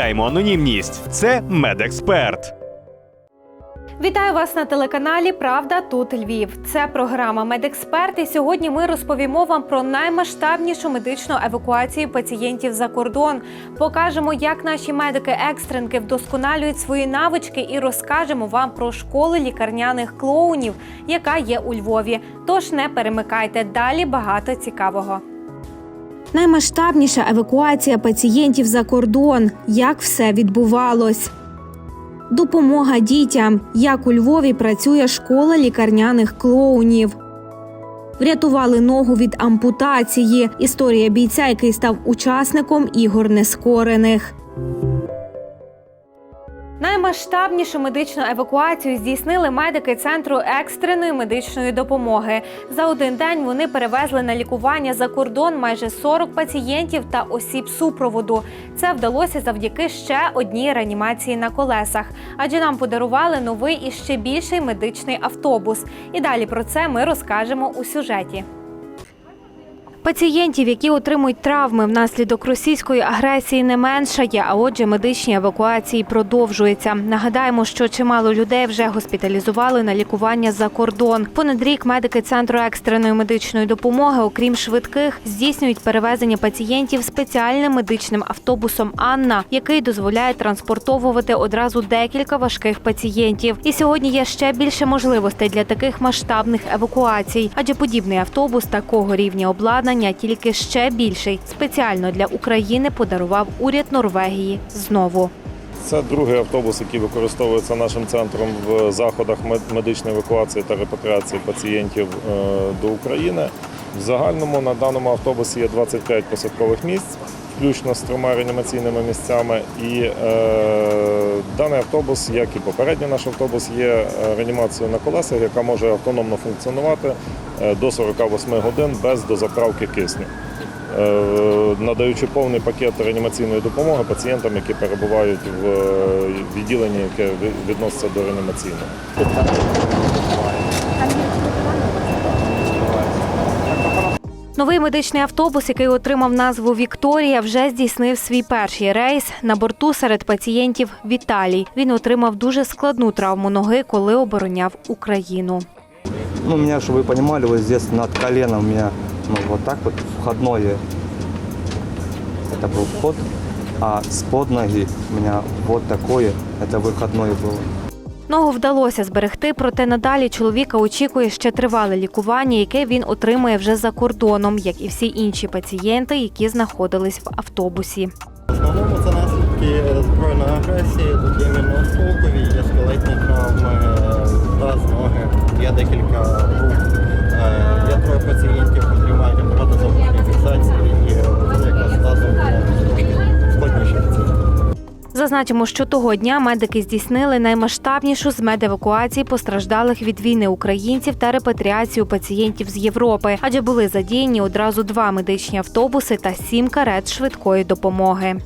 анонімність. Це медексперт. Вітаю вас на телеканалі Правда тут Львів. Це програма Медексперт. І сьогодні ми розповімо вам про наймасштабнішу медичну евакуацію пацієнтів за кордон. Покажемо, як наші медики-екстренки вдосконалюють свої навички, і розкажемо вам про школи лікарняних клоунів, яка є у Львові. Тож не перемикайте далі багато цікавого. Наймасштабніша евакуація пацієнтів за кордон. Як все відбувалось? Допомога дітям. Як у Львові працює школа лікарняних клоунів. Врятували ногу від ампутації. Історія бійця, який став учасником ігор нескорених. Наймасштабнішу медичну евакуацію здійснили медики центру екстреної медичної допомоги. За один день вони перевезли на лікування за кордон майже 40 пацієнтів та осіб супроводу. Це вдалося завдяки ще одній реанімації на колесах, адже нам подарували новий і ще більший медичний автобус. І далі про це ми розкажемо у сюжеті. Пацієнтів, які отримують травми внаслідок російської агресії, не меншає, а отже, медичні евакуації продовжуються. Нагадаємо, що чимало людей вже госпіталізували на лікування за кордон. Понад рік медики центру екстреної медичної допомоги, окрім швидких, здійснюють перевезення пацієнтів спеціальним медичним автобусом Анна, який дозволяє транспортовувати одразу декілька важких пацієнтів. І сьогодні є ще більше можливостей для таких масштабних евакуацій, адже подібний автобус такого рівня обладнання тільки ще більший. Спеціально для України подарував уряд Норвегії знову. Це другий автобус, який використовується нашим центром в заходах мед- медичної евакуації та репатріації пацієнтів е, до України. В загальному на даному автобусі є 25 посадкових місць, включно з трьома реанімаційними місцями. І е, даний автобус, як і попередній наш автобус, є е, реанімацією на колесах, яка може автономно функціонувати е, до 48 годин без дозаправки кисню. Е, надаючи повний пакет реанімаційної допомоги пацієнтам, які перебувають в відділенні, яке відноситься до реанімаційного. Новий медичний автобус, який отримав назву Вікторія, вже здійснив свій перший рейс. На борту серед пацієнтів Віталій. Він отримав дуже складну травму ноги, коли обороняв Україну. Ну, у меня, чтобы вы понимали, вот здесь над коленом у меня, ну, вот так вот входное. Это был вход, а с под ноги у меня вот такое, это выходное было. Ногу вдалося зберегти, проте надалі чоловіка очікує ще тривале лікування, яке він отримує вже за кордоном, як і всі інші пацієнти, які знаходились в автобусі. В основному це наслідки збройної агресії, тут є мінно-осколкові, є скелетні травми, е, таз, ноги, є декілька рук. Е, Є троє пацієнтів, котрі мають апаратозову фіксації і один якраз з тазом ну, трошки складніші пацієнти. Зазначимо, що того дня медики здійснили наймасштабнішу з медевакуацій постраждалих від війни українців та репатріацію пацієнтів з Європи, адже були задіяні одразу два медичні автобуси та сім карет швидкої допомоги.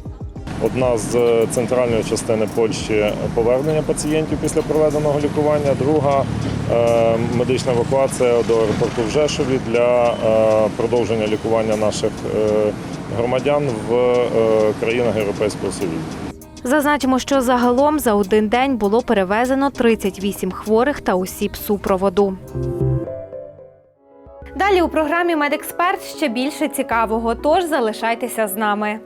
Одна з е, центральної частини Польщі повернення пацієнтів після проведеного лікування. Друга е, медична евакуація до аеропорту в Жешові для е, продовження лікування наших громадян в країнах Європейського Союзу. Зазначимо, що загалом за один день було перевезено 38 хворих та осіб супроводу. Далі у програмі Медексперт ще більше цікавого, тож залишайтеся з нами.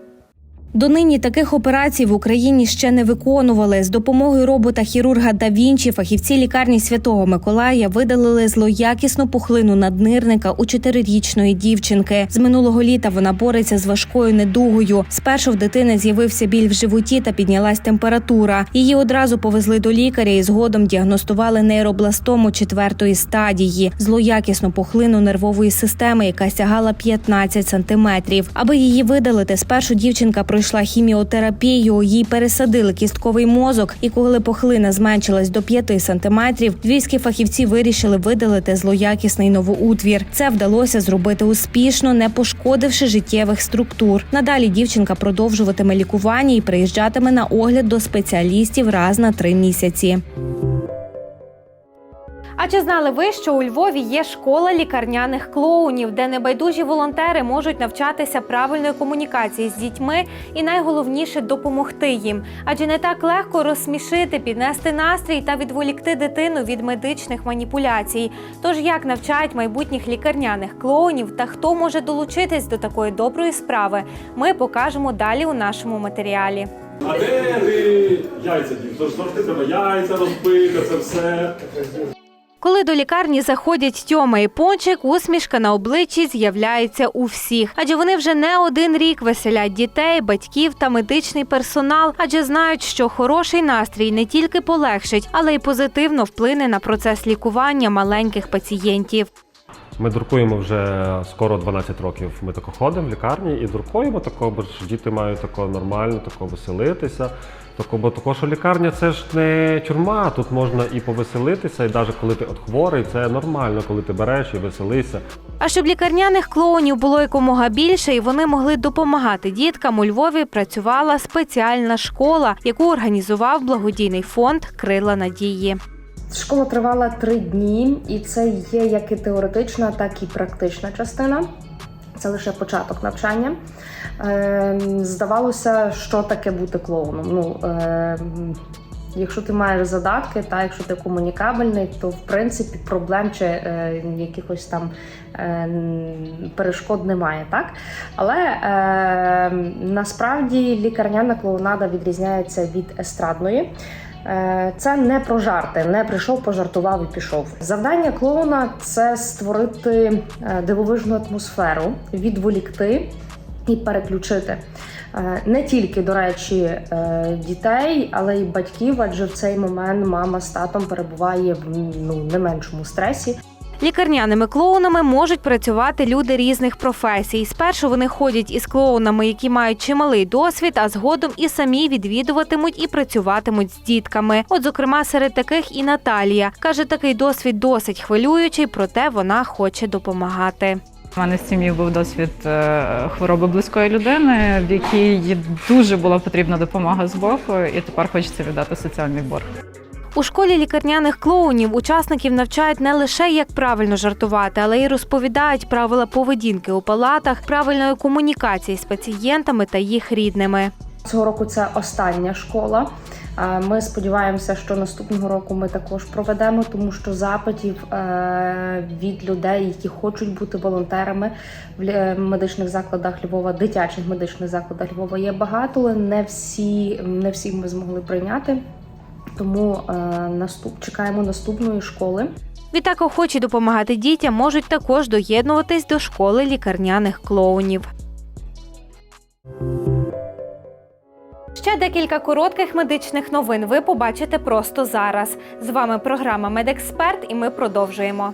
Донині таких операцій в Україні ще не виконували. З допомогою робота хірурга да Вінчі фахівці лікарні Святого Миколая видалили злоякісну пухлину наднирника у чотирирічної дівчинки. З минулого літа вона бореться з важкою недугою. Спершу в дитини з'явився біль в животі та піднялась температура. Її одразу повезли до лікаря і згодом діагностували нейробластому четвертої стадії, злоякісну пухлину нервової системи, яка сягала 15 сантиметрів. Аби її видалити, спершу дівчинка пройшла хіміотерапію, їй пересадили кістковий мозок, і коли пухлина зменшилась до 5 сантиметрів, львівські фахівці вирішили видалити злоякісний новоутвір. Це вдалося зробити успішно, не пошкодивши життєвих структур. Надалі дівчинка продовжуватиме лікування і приїжджатиме на огляд до спеціалістів раз на три місяці. А чи знали ви, що у Львові є школа лікарняних клоунів, де небайдужі волонтери можуть навчатися правильної комунікації з дітьми і найголовніше допомогти їм? Адже не так легко розсмішити, піднести настрій та відволікти дитину від медичних маніпуляцій. Тож як навчають майбутніх лікарняних клоунів та хто може долучитись до такої доброї справи, ми покажемо далі у нашому матеріалі. А де ви яйця дів? Тож завжди треба яйця розбити, це все. Коли до лікарні заходять Тьома і Пончик, усмішка на обличчі з'являється у всіх, адже вони вже не один рік веселять дітей, батьків та медичний персонал, адже знають, що хороший настрій не тільки полегшить, але й позитивно вплине на процес лікування маленьких пацієнтів. Ми друкуємо вже скоро 12 років. Ми тако ходимо в лікарні і друкуємо тако, бо ж діти мають тако нормально, тако веселитися. Бо також лікарня це ж не тюрма, тут можна і повеселитися, і навіть коли ти от хворий, це нормально, коли ти береш і веселися. А щоб лікарняних клоунів було якомога більше, і вони могли допомагати діткам, у Львові працювала спеціальна школа, яку організував благодійний фонд Крила надії. Школа тривала три дні, і це є як і теоретична, так і практична частина. Це лише початок навчання. Е, здавалося, що таке бути клоуном. Ну, е, якщо ти маєш задатки, та якщо ти комунікабельний, то в принципі проблем чи е, якихось там е, перешкод немає, так? Але е, насправді лікарняна клоунада відрізняється від естрадної. Е, Це не про жарти, не прийшов, пожартував і пішов. Завдання клоуна це створити е, дивовижну атмосферу, відволікти і переключити. Е, Не тільки, до речі, дітей, але й батьків, адже в цей момент мама з татом перебуває в ну, не меншому стресі. Лікарняними клоунами можуть працювати люди різних професій. Спершу вони ходять із клоунами, які мають чималий досвід, а згодом і самі відвідуватимуть і працюватимуть з дітками. От, зокрема, серед таких і Наталія каже, такий досвід досить хвилюючий, проте вона хоче допомагати. У мене в сім'ї був досвід е, хвороби близької людини, в якій дуже була потрібна допомога з боку, і тепер хочеться віддати соціальний борг. У школі лікарняних клоунів учасників навчають не лише як правильно жартувати, але й розповідають правила поведінки у палатах, правильної комунікації з пацієнтами та їх рідними. Цього року це остання школа. Е, Ми сподіваємося, що наступного року ми також проведемо, тому що запитів е, від людей, які хочуть бути волонтерами в е, медичних закладах Львова, дитячих медичних закладах Львова є багато, але не всі, не всі ми змогли прийняти. Тому е, наступ чекаємо наступної школи. Відтак охочі допомагати дітям можуть також доєднуватись до школи лікарняних клоунів. Ще декілька коротких медичних новин ви побачите просто зараз. З вами програма Медексперт, і ми продовжуємо.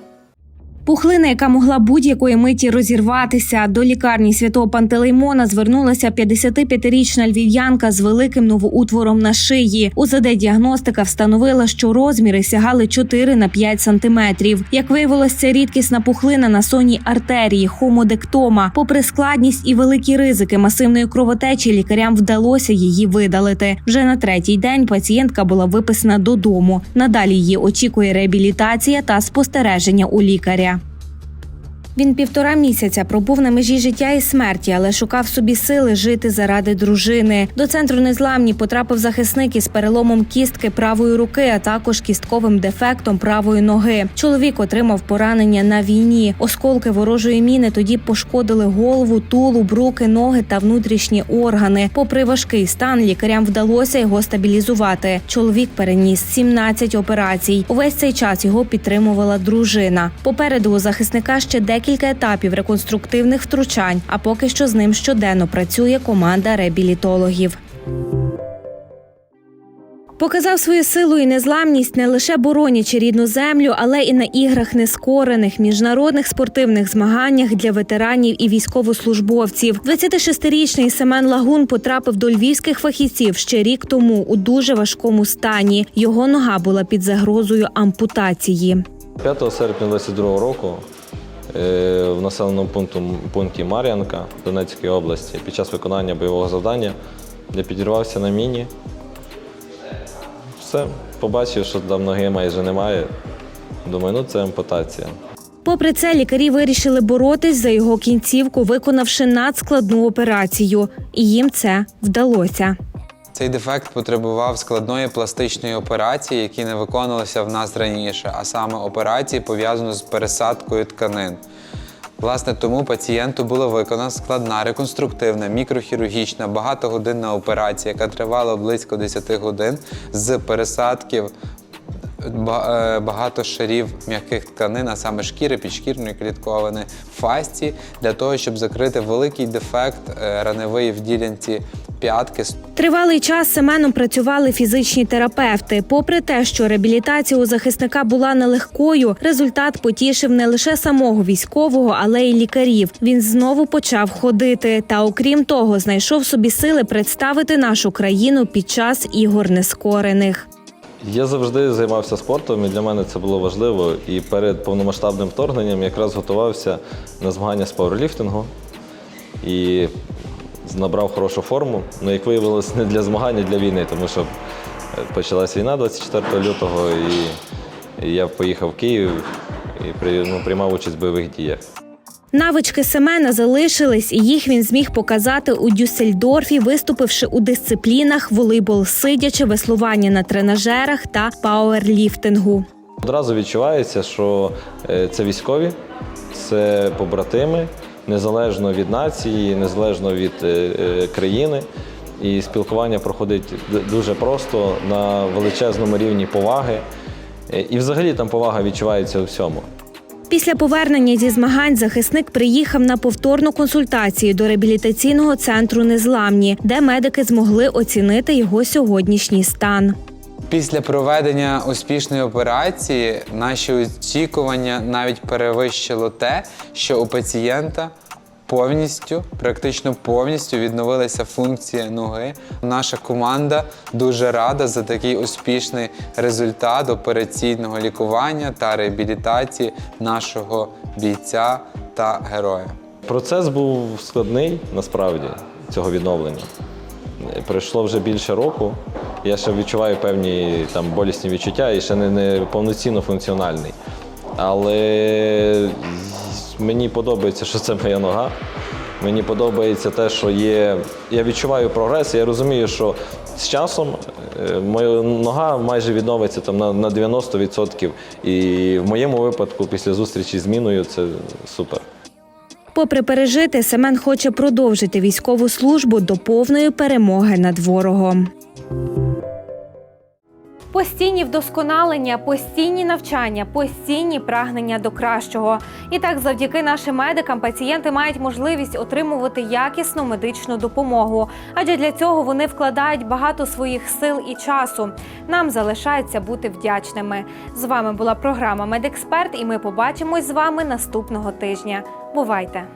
Пухлина, яка могла будь-якої миті розірватися, до лікарні святого Пантелеймона звернулася 55-річна львів'янка з великим новоутвором на шиї. УЗД-діагностика встановила, що розміри сягали 4 на 5 сантиметрів. Як виявилось, це рідкісна пухлина на сонній артерії, хомодектома. Попри складність і великі ризики масивної кровотечі, лікарям вдалося її видалити. Вже на третій день пацієнтка була виписана додому. Надалі її очікує реабілітація та спостереження у лікаря. Він півтора місяця пробув на межі життя і смерті, але шукав собі сили жити заради дружини. До центру незламні потрапив захисник із переломом кістки правої руки, а також кістковим дефектом правої ноги. Чоловік отримав поранення на війні. Осколки ворожої міни тоді пошкодили голову, тулуб, руки, ноги та внутрішні органи. Попри важкий стан, лікарям вдалося його стабілізувати. Чоловік переніс 17 операцій. Увесь цей час його підтримувала дружина. Попереду у захисника ще декілька етапів реконструктивних втручань. А поки що з ним щоденно працює команда реабілітологів. Показав свою силу і незламність не лише боронячи рідну землю, але і на іграх нескорених міжнародних спортивних змаганнях для ветеранів і військовослужбовців. 26-річний Семен Лагун потрапив до львівських фахівців ще рік тому у дуже важкому стані. Його нога була під загрозою ампутації. 5 серпня 2022 року в населеному пункту, пункті Мар'янка Донецької області під час виконання бойового завдання я підірвався на міні. Все, побачив, що там ноги майже немає. Думаю, ну це ампутація. Попри це, лікарі вирішили боротись за його кінцівку, виконавши надскладну операцію. І їм це вдалося. Цей дефект потребував складної пластичної операції, які не виконувалися в нас раніше, а саме операції пов'язаної з пересадкою тканин. Власне, тому пацієнту була виконана складна реконструктивна мікрохірургічна багатогодинна операція, яка тривала близько 10 годин з пересадків е, багато шарів м'яких тканин, а саме шкіри, підшкірної клітковини, фасці, для того, щоб закрити великий дефект е, раневий в ділянці п'ятки. Тривалий час Семеном працювали фізичні терапевти. Попри те, що реабілітація у захисника була нелегкою, результат потішив не лише самого військового, але й лікарів. Він знову почав ходити. Та окрім того, знайшов собі сили представити нашу країну під час ігор нескорених. Я завжди займався спортом, і для мене це було важливо. І перед повномасштабним вторгненням якраз готувався на змагання з пауерліфтингу і набрав хорошу форму. Ну, як виявилось, не для змагань, а для війни, тому що е, почалась війна 24 лютого, і, і я поїхав в Київ і ну, приймав участь в бойових діях. Навички Семена залишились, і їх він зміг показати у Дюссельдорфі, виступивши у дисциплінах волейбол сидячи, веслування на тренажерах та пауерліфтингу. Одразу відчувається, що е, це військові, це побратими, незалежно від нації, незалежно від е, е, країни. І спілкування проходить дуже просто на величезному рівні поваги. Е, І взагалі там повага відчувається у всьому. Після повернення зі змагань захисник приїхав на повторну консультацію до реабілітаційного центру Незламні, де медики змогли оцінити його сьогоднішній стан. Після проведення успішної операції наші очікування навіть перевищило те, що у пацієнта повністю, практично повністю відновилася функція ноги. Наша команда дуже рада за такий успішний результат операційного лікування та реабілітації нашого бійця та героя. Процес був складний насправді цього відновлення. Пройшло вже більше року. Я ще відчуваю певні там болісні відчуття і ще не, не повноцінно функціональний. Але мені подобається, що це моя нога. Мені подобається те, що є. Я відчуваю прогрес, я розумію, що з часом е, моя нога майже відновиться там на, на 90%. І в моєму випадку, після зустрічі з міною, це супер. Попри пережити, Семен хоче продовжити військову службу до повної перемоги над ворогом. Постійні вдосконалення, постійні навчання, постійні прагнення до кращого. І так, завдяки нашим медикам, пацієнти мають можливість отримувати якісну медичну допомогу. Адже для цього вони вкладають багато своїх сил і часу. Нам залишається бути вдячними. З вами була програма Медексперт, і ми побачимось з вами наступного тижня. Бувайте!